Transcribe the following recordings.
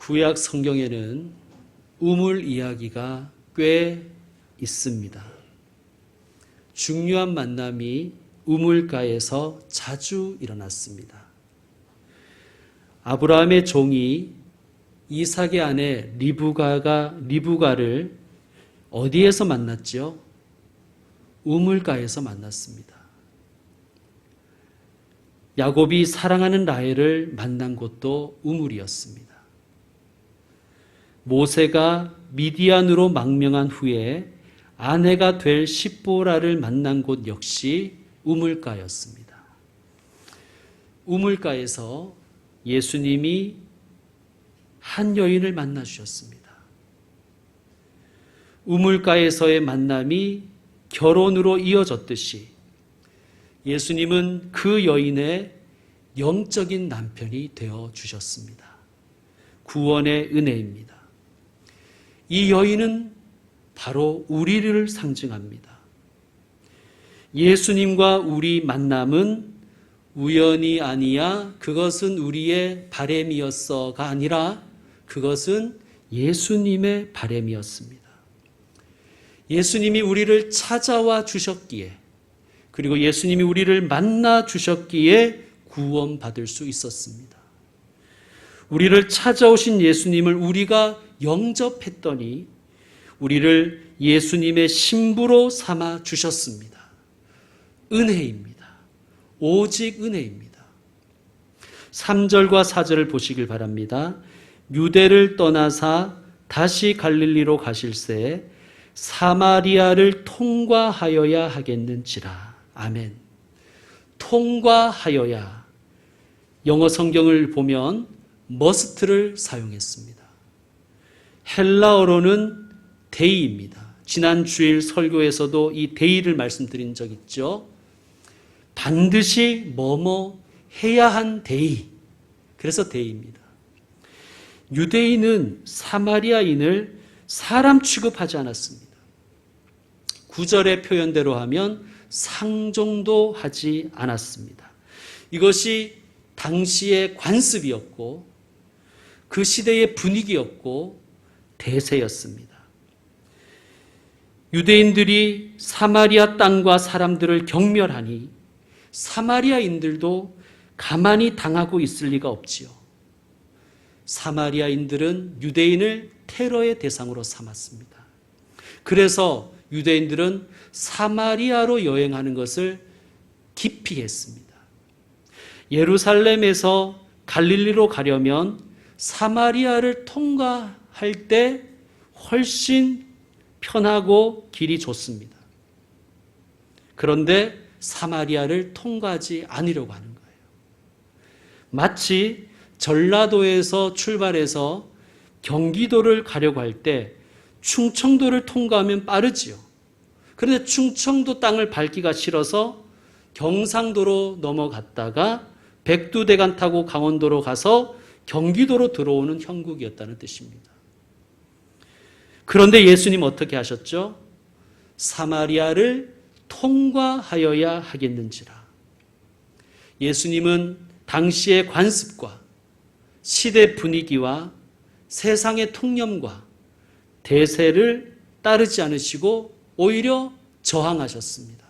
구약 성경에는 우물 이야기가 꽤 있습니다. 중요한 만남이 우물가에서 자주 일어났습니다. 아브라함의 종이 이삭의 아내 리브가가 리브가를 어디에서 만났죠? 우물가에서 만났습니다. 야곱이 사랑하는 라헬을 만난 곳도 우물이었습니다. 모세가 미디안으로 망명한 후에 아내가 될 십보라를 만난 곳 역시 우물가였습니다. 우물가에서 예수님이 한 여인을 만나 주셨습니다. 우물가에서의 만남이 결혼으로 이어졌듯이 예수님은 그 여인의 영적인 남편이 되어 주셨습니다. 구원의 은혜입니다. 이 여인은 바로 우리를 상징합니다. 예수님과 우리 만남은 우연이 아니야 그것은 우리의 바램이었어가 아니라 그것은 예수님의 바램이었습니다. 예수님이 우리를 찾아와 주셨기에 그리고 예수님이 우리를 만나 주셨기에 구원받을 수 있었습니다. 우리를 찾아오신 예수님을 우리가 영접했더니 우리를 예수님의 신부로 삼아 주셨습니다. 은혜입니다. 오직 은혜입니다. 3절과 4절을 보시길 바랍니다. 유대를 떠나사 다시 갈릴리로 가실새 사마리아를 통과하여야 하겠는지라. 아멘. 통과하여야. 영어 성경을 보면 머스트를 사용했습니다. 헬라어로는 데이입니다. 지난 주일 설교에서도 이 데이를 말씀드린 적 있죠. 반드시 뭐뭐 해야 한 데이. 그래서 데이입니다. 유대인은 사마리아인을 사람 취급하지 않았습니다. 구절의 표현대로 하면 상종도 하지 않았습니다. 이것이 당시의 관습이었고 그 시대의 분위기였고 대세였습니다. 유대인들이 사마리아 땅과 사람들을 경멸하니 사마리아인들도 가만히 당하고 있을 리가 없지요. 사마리아인들은 유대인을 테러의 대상으로 삼았습니다. 그래서 유대인들은 사마리아로 여행하는 것을 기피했습니다. 예루살렘에서 갈릴리로 가려면 사마리아를 통과 할 때 훨씬 편하고 길이 좋습니다. 그런데 사마리아를 통과하지 않으려고 하는 거예요. 마치 전라도에서 출발해서 경기도를 가려고 할 때 충청도를 통과하면 빠르지요. 그런데 충청도 땅을 밟기가 싫어서 경상도로 넘어갔다가 백두대간 타고 강원도로 가서 경기도로 들어오는 형국이었다는 뜻입니다. 그런데 예수님 어떻게 하셨죠? 사마리아를 통과하여야 하겠는지라. 예수님은 당시의 관습과 시대 분위기와 세상의 통념과 대세를 따르지 않으시고 오히려 저항하셨습니다.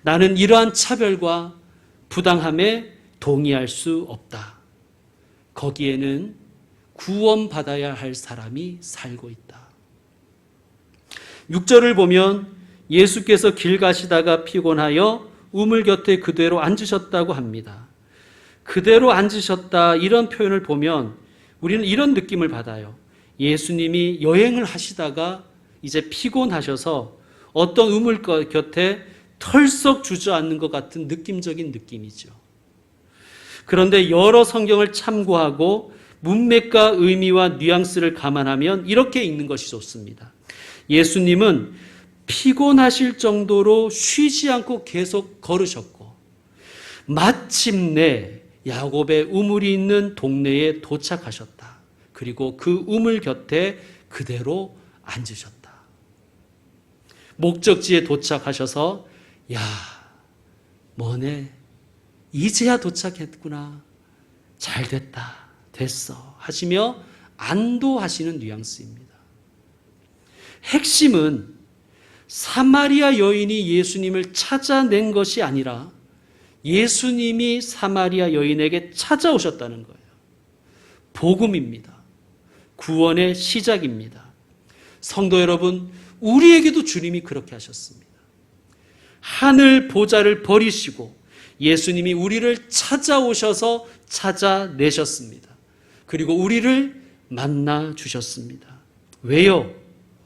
나는 이러한 차별과 부당함에 동의할 수 없다. 거기에는 구원받아야 할 사람이 살고 있다. 6절을 보면 예수께서 길 가시다가 피곤하여 우물 곁에 그대로 앉으셨다고 합니다. 그대로 앉으셨다 이런 표현을 보면 우리는 이런 느낌을 받아요. 예수님이 여행을 하시다가 이제 피곤하셔서 어떤 우물 곁에 털썩 주저앉는 것 같은 느낌적인 느낌이죠. 그런데 여러 성경을 참고하고 문맥과 의미와 뉘앙스를 감안하면 이렇게 읽는 것이 좋습니다. 예수님은 피곤하실 정도로 쉬지 않고 계속 걸으셨고 마침내 야곱의 우물이 있는 동네에 도착하셨다. 그리고 그 우물 곁에 그대로 앉으셨다. 목적지에 도착하셔서 야, 뭐네. 이제야 도착했구나. 잘 됐다. 됐어. 하시며 안도하시는 뉘앙스입니다. 핵심은 사마리아 여인이 예수님을 찾아낸 것이 아니라 예수님이 사마리아 여인에게 찾아오셨다는 거예요. 복음입니다. 구원의 시작입니다. 성도 여러분, 우리에게도 주님이 그렇게 하셨습니다. 하늘 보좌를 버리시고 예수님이 우리를 찾아오셔서 찾아내셨습니다. 그리고 우리를 만나 주셨습니다. 왜요?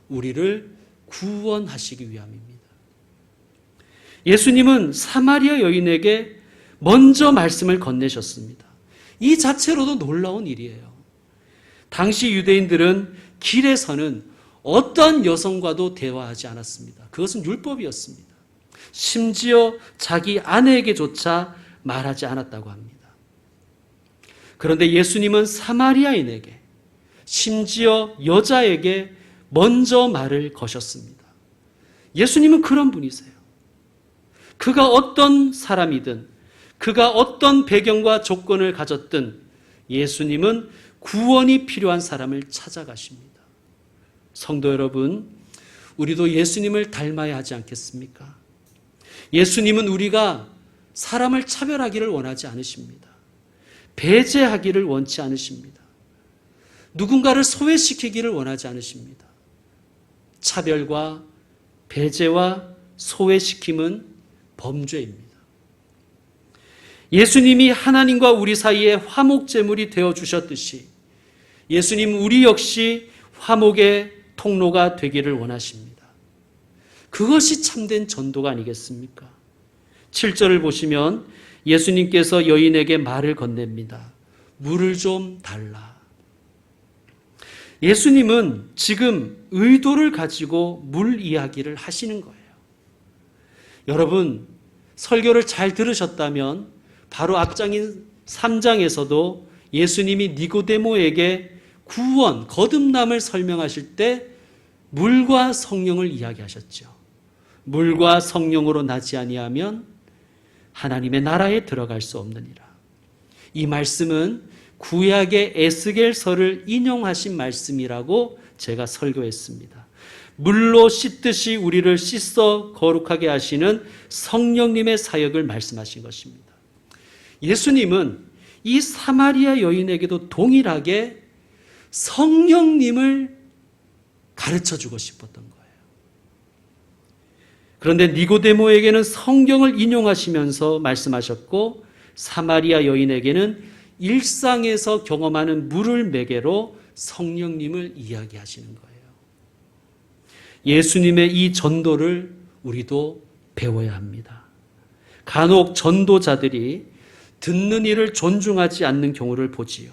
우리를 구원하시기 위함입니다. 예수님은 사마리아 여인에게 먼저 말씀을 건네셨습니다. 이 자체로도 놀라운 일이에요. 당시 유대인들은 길에서는 어떤 여성과도 대화하지 않았습니다. 그것은 율법이었습니다. 심지어 자기 아내에게조차 말하지 않았다고 합니다. 그런데 예수님은 사마리아인에게 심지어 여자에게 먼저 말을 거셨습니다. 예수님은 그런 분이세요. 그가 어떤 사람이든 그가 어떤 배경과 조건을 가졌든 예수님은 구원이 필요한 사람을 찾아가십니다. 성도 여러분, 우리도 예수님을 닮아야 하지 않겠습니까? 예수님은 우리가 사람을 차별하기를 원하지 않으십니다. 배제하기를 원치 않으십니다. 누군가를 소외시키기를 원하지 않으십니다. 차별과 배제와 소외시킴은 범죄입니다. 예수님이 하나님과 우리 사이에 화목제물이 되어 주셨듯이 예수님 우리 역시 화목의 통로가 되기를 원하십니다. 그것이 참된 전도가 아니겠습니까? 7절을 보시면 예수님께서 여인에게 말을 건넵니다. 물을 좀 달라. 예수님은 지금 의도를 가지고 물 이야기를 하시는 거예요. 여러분, 설교를 잘 들으셨다면 바로 앞장인 3장에서도 예수님이 니고데모에게 구원, 거듭남을 설명하실 때 물과 성령을 이야기하셨죠. 물과 성령으로 나지 아니하면 하나님의 나라에 들어갈 수 없느니라. 이 말씀은 구약의 에스겔서를 인용하신 말씀이라고 제가 설교했습니다. 물로 씻듯이 우리를 씻어 거룩하게 하시는 성령님의 사역을 말씀하신 것입니다. 예수님은 이 사마리아 여인에게도 동일하게 성령님을 가르쳐 주고 싶었던 거예요. 그런데 니고데모에게는 성경을 인용하시면서 말씀하셨고 사마리아 여인에게는 일상에서 경험하는 물을 매개로 성령님을 이야기하시는 거예요. 예수님의 이 전도를 우리도 배워야 합니다. 간혹 전도자들이 듣는 이를 존중하지 않는 경우를 보지요.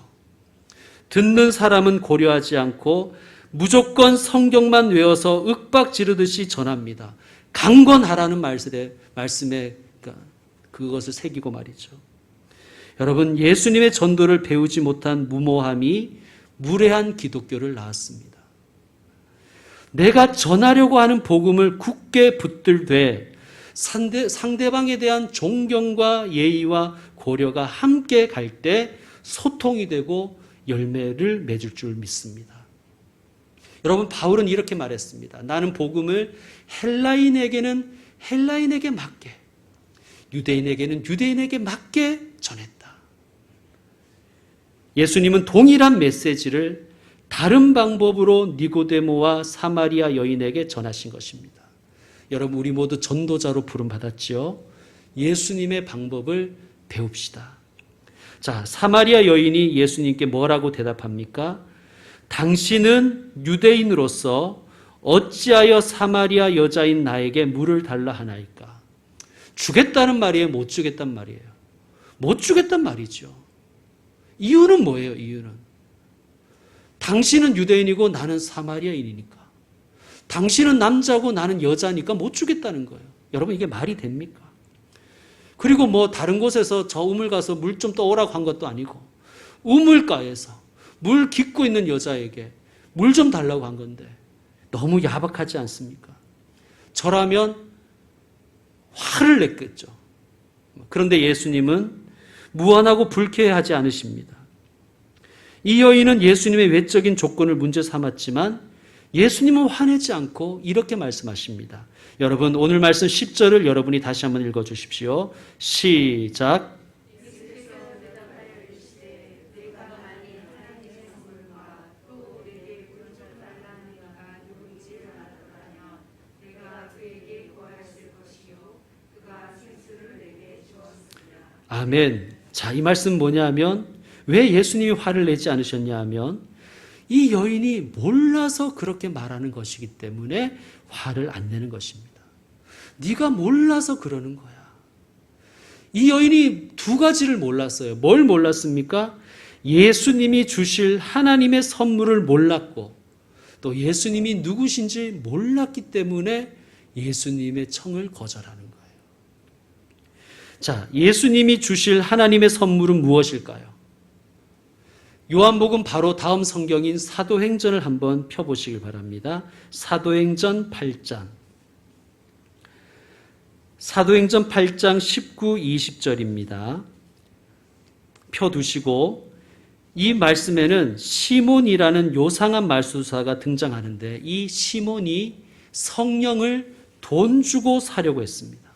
듣는 사람은 고려하지 않고 무조건 성경만 외워서 윽박 지르듯이 전합니다. 강권하라는 말씀에, 말씀에 그것을 새기고 말이죠. 여러분, 예수님의 전도를 배우지 못한 무모함이 무례한 기독교를 낳았습니다. 내가 전하려고 하는 복음을 굳게 붙들되 상대, 상대방에 대한 존경과 예의와 고려가 함께 갈 때 소통이 되고 열매를 맺을 줄 믿습니다. 여러분, 바울은 이렇게 말했습니다. 나는 복음을 헬라인에게는 헬라인에게 맞게, 유대인에게는 유대인에게 맞게 전했다. 예수님은 동일한 메시지를 다른 방법으로 니고데모와 사마리아 여인에게 전하신 것입니다. 여러분, 우리 모두 전도자로 부름 받았지요. 예수님의 방법을 배웁시다. 자, 사마리아 여인이 예수님께 뭐라고 대답합니까? 당신은 유대인으로서 어찌하여 사마리아 여자인 나에게 물을 달라 하나이까? 주겠다는 말이에요? 못 주겠단 말이에요? 못 주겠단 말이죠. 이유는 뭐예요, 이유는? 당신은 유대인이고 나는 사마리아인이니까. 당신은 남자고 나는 여자니까 못 주겠다는 거예요. 여러분, 이게 말이 됩니까? 그리고 뭐 다른 곳에서 저 우물 가서 물 좀 떠오라고 한 것도 아니고, 우물가에서 물 깊고 있는 여자에게 물 좀 달라고 한 건데, 너무 야박하지 않습니까? 저라면 화를 냈겠죠. 그런데 예수님은 무한하고 불쾌하지 않으십니다. 이 여인은 예수님의 외적인 조건을 문제 삼았지만 예수님은 화내지 않고 이렇게 말씀하십니다. 여러분 오늘 말씀 10절을 여러분이 다시 한번 읽어 주십시오. 시작. 아멘. 자, 이 말씀 뭐냐면 왜 예수님이 화를 내지 않으셨냐 하면 이 여인이 몰라서 그렇게 말하는 것이기 때문에 화를 안 내는 것입니다. 네가 몰라서 그러는 거야. 이 여인이 두 가지를 몰랐어요. 뭘 몰랐습니까? 예수님이 주실 하나님의 선물을 몰랐고 또 예수님이 누구신지 몰랐기 때문에 예수님의 청을 거절하는. 자, 예수님이 주실 하나님의 선물은 무엇일까요? 요한복음 바로 다음 성경인 사도행전을 한번 펴보시길 바랍니다. 사도행전 8장. 사도행전 8장 19, 20절입니다. 펴두시고 이 말씀에는 시몬이라는 요상한 말수사가 등장하는데 이 시몬이 성령을 돈 주고 사려고 했습니다.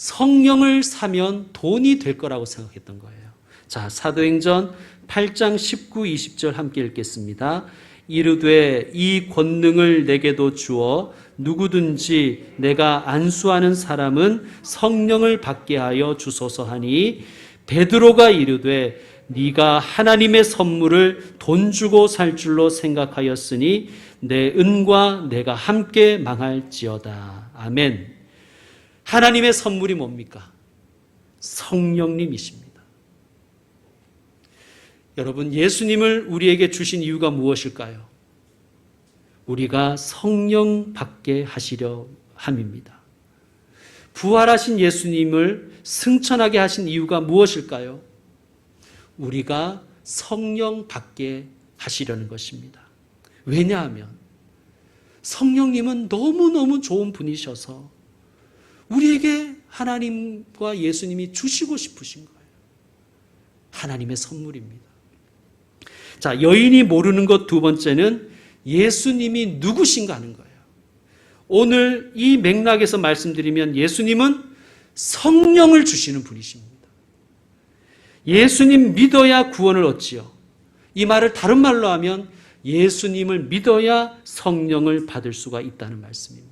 성령을 사면 돈이 될 거라고 생각했던 거예요. 자, 사도행전 8장 19, 20절 함께 읽겠습니다. 이르되 이 권능을 내게도 주어 누구든지 내가 안수하는 사람은 성령을 받게 하여 주소서 하니 베드로가 이르되 네가 하나님의 선물을 돈 주고 살 줄로 생각하였으니 내 은과 내가 함께 망할지어다. 아멘. 하나님의 선물이 뭡니까? 성령님이십니다. 여러분, 예수님을 우리에게 주신 이유가 무엇일까요? 우리가 성령 받게 하시려 함입니다. 부활하신 예수님을 승천하게 하신 이유가 무엇일까요? 우리가 성령 받게 하시려는 것입니다. 왜냐하면 성령님은 너무너무 좋은 분이셔서 우리에게 하나님과 예수님이 주시고 싶으신 거예요. 하나님의 선물입니다. 자, 여인이 모르는 것 두 번째는 예수님이 누구신가 하는 거예요. 오늘 이 맥락에서 말씀드리면 예수님은 성령을 주시는 분이십니다. 예수님 믿어야 구원을 얻지요. 이 말을 다른 말로 하면 예수님을 믿어야 성령을 받을 수가 있다는 말씀입니다.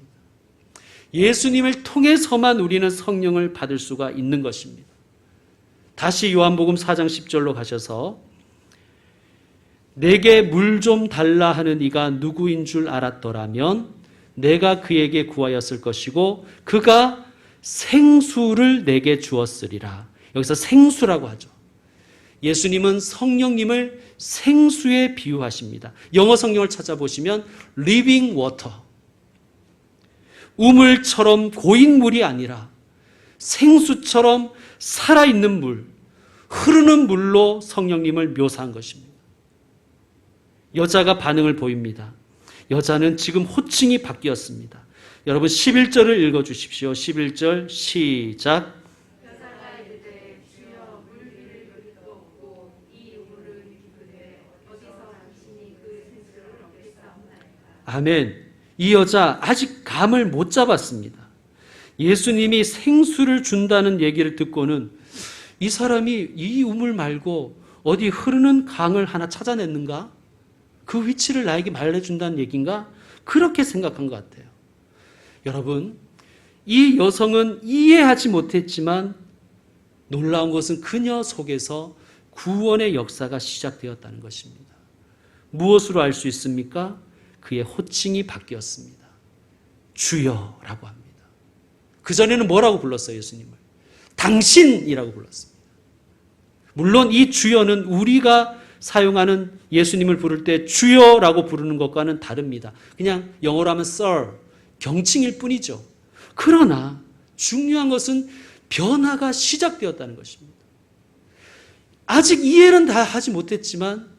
예수님을 통해서만 우리는 성령을 받을 수가 있는 것입니다. 다시 요한복음 4장 10절로 가셔서 내게 물 좀 달라 하는 이가 누구인 줄 알았더라면 내가 그에게 구하였을 것이고 그가 생수를 내게 주었으리라. 여기서 생수라고 하죠. 예수님은 성령님을 생수에 비유하십니다. 영어 성경을 찾아보시면 living water. 우물처럼 고인 물이 아니라 생수처럼 살아있는 물, 흐르는 물로 성령님을 묘사한 것입니다. 여자가 반응을 보입니다. 여자는 지금 호칭이 바뀌었습니다. 여러분 11절을 읽어 주십시오. 11절 시작. 아멘. 이 여자 아직 감을 못 잡았습니다. 예수님이 생수를 준다는 얘기를 듣고는 이 사람이 이 우물 말고 어디 흐르는 강을 하나 찾아냈는가? 그 위치를 나에게 말해준다는 얘기인가? 그렇게 생각한 것 같아요. 여러분, 이 여성은 이해하지 못했지만 놀라운 것은 그녀 속에서 구원의 역사가 시작되었다는 것입니다. 무엇으로 알 수 있습니까? 그의 호칭이 바뀌었습니다. 주여라고 합니다. 그전에는 뭐라고 불렀어요, 예수님을? 당신이라고 불렀습니다. 물론 이 주여는 우리가 사용하는 예수님을 부를 때 주여라고 부르는 것과는 다릅니다. 그냥 영어로 하면 sir, 경칭일 뿐이죠. 그러나 중요한 것은 변화가 시작되었다는 것입니다. 아직 이해는 다 하지 못했지만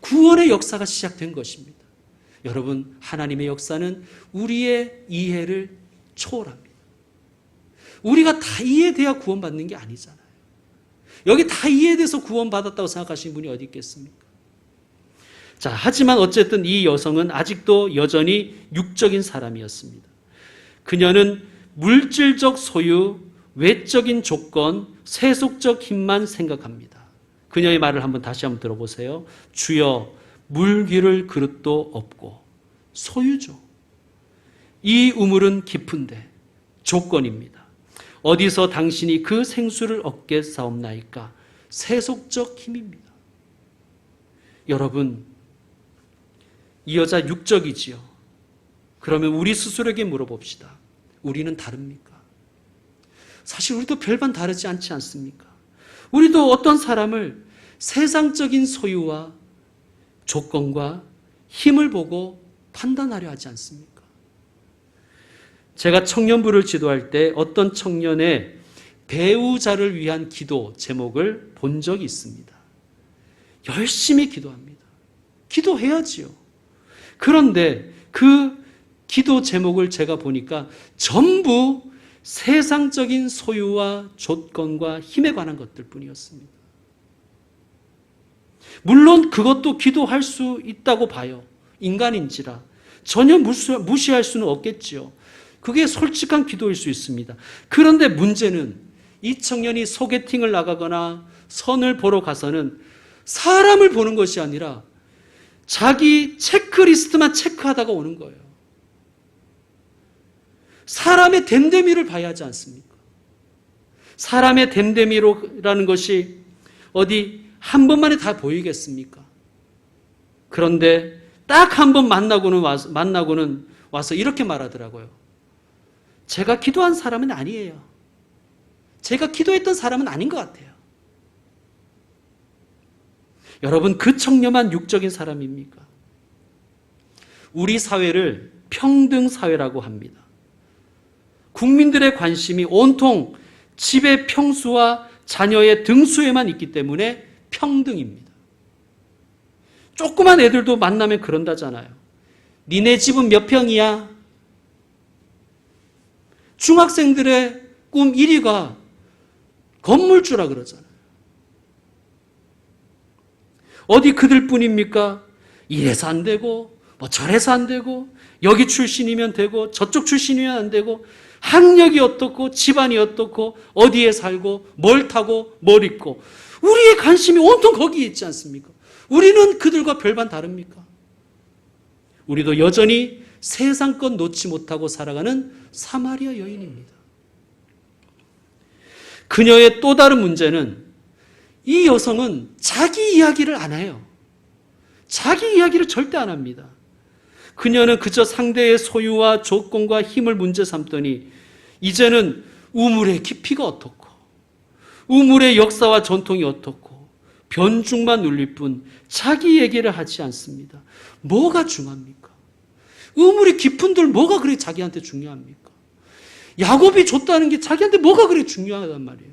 구원의 역사가 시작된 것입니다. 여러분, 하나님의 역사는 우리의 이해를 초월합니다. 우리가 다 이해돼야 구원받는 게 아니잖아요. 여기 다 이해돼서 구원받았다고 생각하시는 분이 어디 있겠습니까? 자, 하지만 어쨌든 이 여성은 아직도 여전히 육적인 사람이었습니다. 그녀는 물질적 소유, 외적인 조건, 세속적 힘만 생각합니다. 그녀의 말을 한번 다시 한번 들어보세요. 주여, 물 기를 그릇도 없고, 소유죠. 이 우물은 깊은데, 조건입니다. 어디서 당신이 그 생수를 얻게 싸움나이까? 세속적 힘입니다. 여러분, 이 여자 육적이지요. 그러면 우리 스스로에게 물어봅시다. 우리는 다릅니까? 사실 우리도 별반 다르지 않지 않습니까? 우리도 어떤 사람을 세상적인 소유와 조건과 힘을 보고 판단하려 하지 않습니까? 제가 청년부를 지도할 때 어떤 청년의 배우자를 위한 기도 제목을 본 적이 있습니다. 열심히 기도합니다. 기도해야지요. 그런데 그 기도 제목을 제가 보니까 전부 세상적인 소유와 조건과 힘에 관한 것들 뿐이었습니다. 물론 그것도 기도할 수 있다고 봐요. 인간인지라. 전혀 무시할 수는 없겠지요. 그게 솔직한 기도일 수 있습니다. 그런데 문제는 이 청년이 소개팅을 나가거나 선을 보러 가서는 사람을 보는 것이 아니라 자기 체크리스트만 체크하다가 오는 거예요. 사람의 댐데미를 봐야 하지 않습니까? 사람의 댐데미라는 것이 어디 한 번만에 다 보이겠습니까? 그런데 딱 한 번 만나고는 와서, 만나고는 와서 이렇게 말하더라고요. 제가 기도한 사람은 아니에요. 제가 기도했던 사람은 아닌 것 같아요. 여러분, 그 청렴한 육적인 사람입니까? 우리 사회를 평등 사회라고 합니다. 국민들의 관심이 온통 집의 평수와 자녀의 등수에만 있기 때문에 평등입니다. 조그만 애들도 만나면 그런다잖아요. 니네 집은 몇 평이야? 중학생들의 꿈 1위가 건물주라 그러잖아요. 어디 그들 뿐입니까? 이래서 안 되고, 뭐 저래서 안 되고, 여기 출신이면 되고, 저쪽 출신이면 안 되고, 학력이 어떻고, 집안이 어떻고, 어디에 살고, 뭘 타고, 뭘 입고. 우리의 관심이 온통 거기에 있지 않습니까? 우리는 그들과 별반 다릅니까? 우리도 여전히 세상 것 놓지 못하고 살아가는 사마리아 여인입니다. 그녀의 또 다른 문제는 이 여성은 자기 이야기를 안 해요. 자기 이야기를 절대 안 합니다. 그녀는 그저 상대의 소유와 조건과 힘을 문제 삼더니 이제는 우물의 깊이가 어떻고 우물의 역사와 전통이 어떻고 변죽만 눌릴 뿐 자기 얘기를 하지 않습니다. 뭐가 중요합니까? 우물이 깊은들 뭐가 그래 자기한테 중요합니까? 야곱이 줬다는 게 자기한테 뭐가 그래 중요하단 말이에요.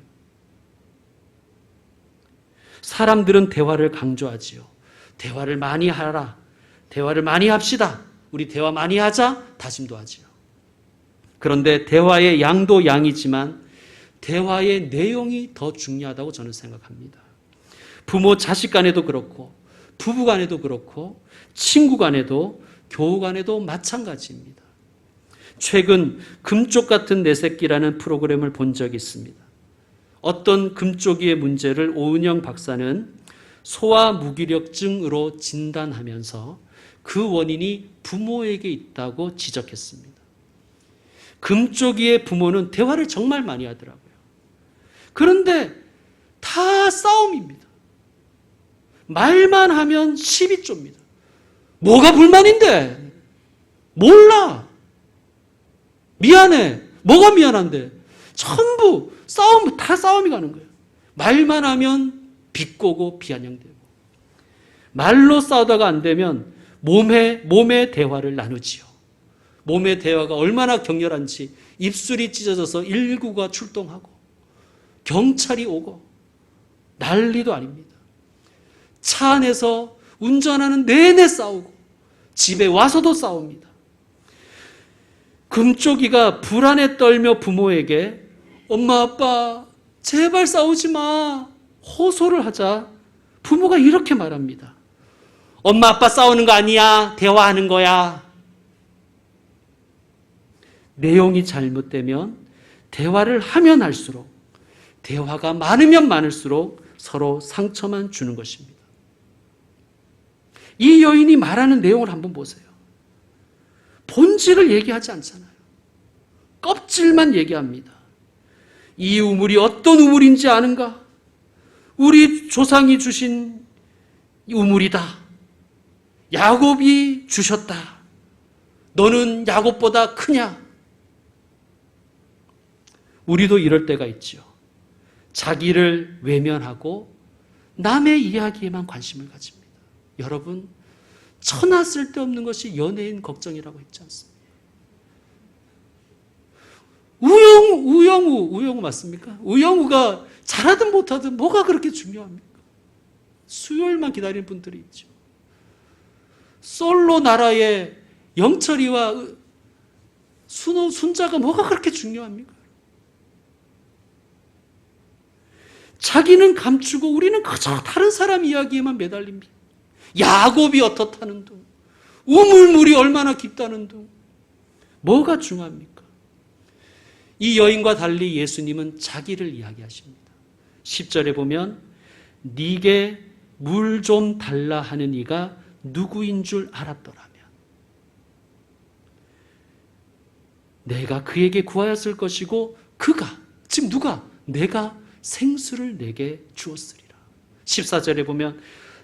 사람들은 대화를 강조하지요. 대화를 많이 하라. 대화를 많이 합시다. 우리 대화 많이 하자. 다짐도 하지요. 그런데 대화의 양도 양이지만 대화의 내용이 더 중요하다고 저는 생각합니다. 부모 자식 간에도 그렇고 부부 간에도 그렇고 친구 간에도 교우 간에도 마찬가지입니다. 최근 금쪽 같은 내 새끼라는 프로그램을 본 적이 있습니다. 어떤 금쪽이의 문제를 오은영 박사는 소아 무기력증으로 진단하면서 그 원인이 부모에게 있다고 지적했습니다. 금쪽이의 부모는 대화를 정말 많이 하더라고요. 그런데 다 싸움입니다. 말만 하면 시비 좁니다. 뭐가 불만인데? 몰라. 미안해. 뭐가 미안한데? 전부 싸움, 다 싸움이 가는 거예요. 말만 하면 비꼬고 비아냥대고. 말로 싸우다가 안 되면 몸의, 몸의 대화를 나누지요. 몸의 대화가 얼마나 격렬한지 입술이 찢어져서 119가 출동하고 경찰이 오고 난리도 아닙니다. 차 안에서 운전하는 내내 싸우고 집에 와서도 싸웁니다. 금쪽이가 불안에 떨며 부모에게 엄마 아빠 제발 싸우지 마. 호소를 하자 부모가 이렇게 말합니다. 엄마 아빠 싸우는 거 아니야. 대화하는 거야. 내용이 잘못되면 대화를 하면 할수록 대화가 많으면 많을수록 서로 상처만 주는 것입니다. 이 여인이 말하는 내용을 한번 보세요. 본질을 얘기하지 않잖아요. 껍질만 얘기합니다. 이 우물이 어떤 우물인지 아는가? 우리 조상이 주신 우물이다. 야곱이 주셨다. 너는 야곱보다 크냐? 우리도 이럴 때가 있지요. 자기를 외면하고 남의 이야기에만 관심을 가집니다. 여러분, 천하 쓸데없는 것이 연예인 걱정이라고 했지 않습니까? 우영, 우영우, 우영우 맞습니까? 우영우가 잘하든 못하든 뭐가 그렇게 중요합니까? 수요일만 기다리는 분들이 있죠. 솔로 나라의 영철이와 순호, 순자가 뭐가 그렇게 중요합니까? 자기는 감추고 우리는 그저 다른 사람 이야기에만 매달립니다. 야곱이 어떻다는 둥, 우물물이 얼마나 깊다는 둥, 뭐가 중요합니까? 이 여인과 달리 예수님은 자기를 이야기하십니다. 10절에 보면 네게 물 좀 달라 하는 이가 누구인 줄 알았더라면 내가 그에게 구하였을 것이고 그가 즉 누가 내가 생수를 내게 주었으리라. 14절에 보면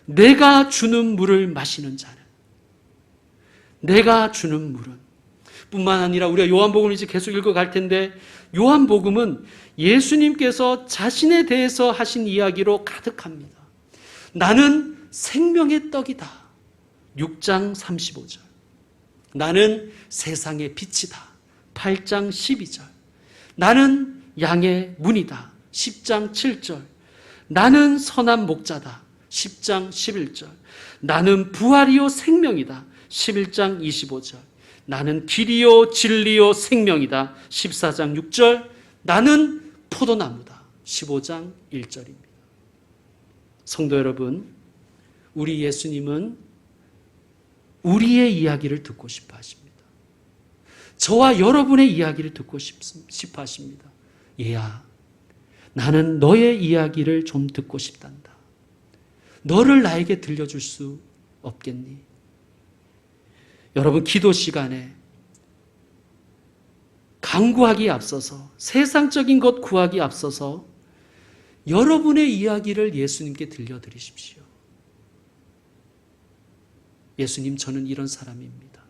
내가 주는 물을 마시는 자는 내가 주는 물은 뿐만 아니라 우리가 요한복음을 이제 계속 읽어갈 텐데 요한복음은 예수님께서 자신에 대해서 하신 이야기로 가득합니다. 나는 생명의 떡이다. 6장 35절. 나는 세상의 빛이다. 8장 12절. 나는 양의 문이다. 10장 7절. 나는 선한 목자다. 10장 11절. 나는 부활이요 생명이다. 11장 25절. 나는 길이요 진리요 생명이다. 14장 6절. 나는 포도나무다. 15장 1절입니다. 성도 여러분, 우리 예수님은 우리의 이야기를 듣고 싶어 하십니다. 저와 여러분의 이야기를 듣고 싶어 하십니다. 얘야, 나는 너의 이야기를 좀 듣고 싶단다. 너를 나에게 들려줄 수 없겠니? 여러분, 기도 시간에 강구하기 앞서서 세상적인 것 구하기 앞서서 여러분의 이야기를 예수님께 들려드리십시오. 예수님, 저는 이런 사람입니다.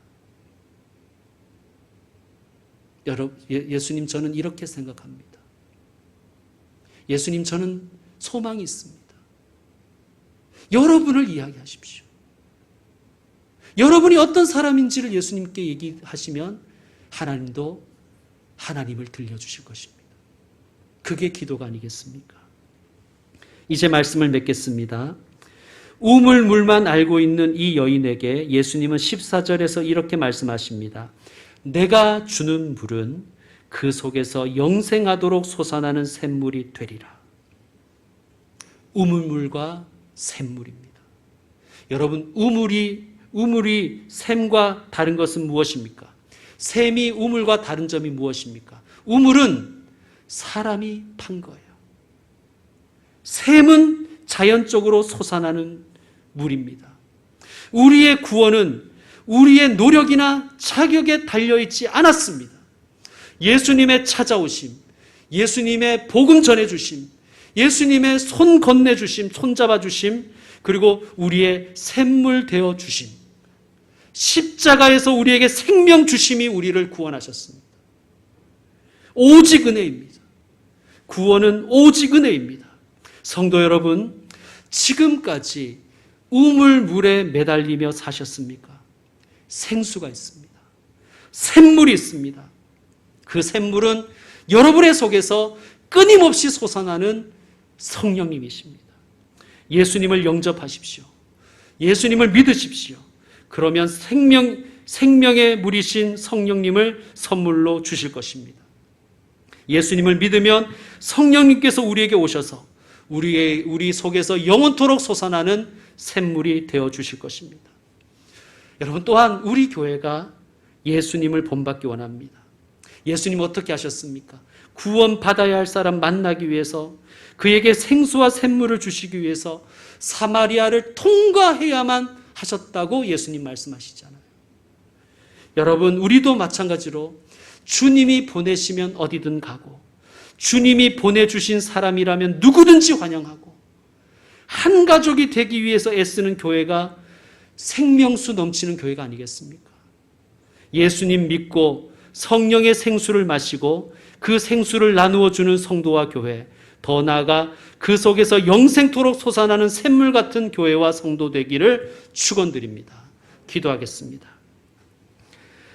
여러분, 예수님, 저는 이렇게 생각합니다. 예수님, 저는 소망이 있습니다. 여러분을 이야기하십시오. 여러분이 어떤 사람인지를 예수님께 얘기하시면 하나님도 하나님을 들려주실 것입니다. 그게 기도가 아니겠습니까? 이제 말씀을 맺겠습니다. 우물물만 알고 있는 이 여인에게 예수님은 14절에서 이렇게 말씀하십니다. 내가 주는 물은 그 속에서 영생하도록 솟아나는 샘물이 되리라. 우물물과 샘물입니다. 여러분, 우물이, 우물이 샘과 다른 것은 무엇입니까? 샘이 우물과 다른 점이 무엇입니까? 우물은 사람이 판 거예요. 샘은 자연적으로 솟아나는 물입니다. 우리의 구원은 우리의 노력이나 자격에 달려있지 않았습니다. 예수님의 찾아오심, 예수님의 복음 전해주심, 예수님의 손 건네주심, 손잡아주심, 그리고 우리의 샘물 되어주심, 십자가에서 우리에게 생명 주심이 우리를 구원하셨습니다. 오직 은혜입니다. 구원은 오직 은혜입니다. 성도 여러분, 지금까지 우물물에 매달리며 사셨습니까? 생수가 있습니다. 샘물이 있습니다. 그 샘물은 여러분의 속에서 끊임없이 솟아나는 성령님이십니다. 예수님을 영접하십시오. 예수님을 믿으십시오. 그러면 생명, 생명의 물이신 성령님을 선물로 주실 것입니다. 예수님을 믿으면 성령님께서 우리에게 오셔서 우리의 우리 속에서 영원토록 솟아나는 샘물이 되어 주실 것입니다. 여러분 또한 우리 교회가 예수님을 본받기 원합니다. 예수님 어떻게 하셨습니까? 구원 받아야 할 사람 만나기 위해서 그에게 생수와 샘물을 주시기 위해서 사마리아를 통과해야만 하셨다고 예수님 말씀하시잖아요. 여러분, 우리도 마찬가지로 주님이 보내시면 어디든 가고 주님이 보내주신 사람이라면 누구든지 환영하고 한 가족이 되기 위해서 애쓰는 교회가 생명수 넘치는 교회가 아니겠습니까? 예수님 믿고 성령의 생수를 마시고 그 생수를 나누어 주는 성도와 교회, 더 나아가 그 속에서 영생토록 솟아나는 샘물 같은 교회와 성도 되기를 축원드립니다. 기도하겠습니다.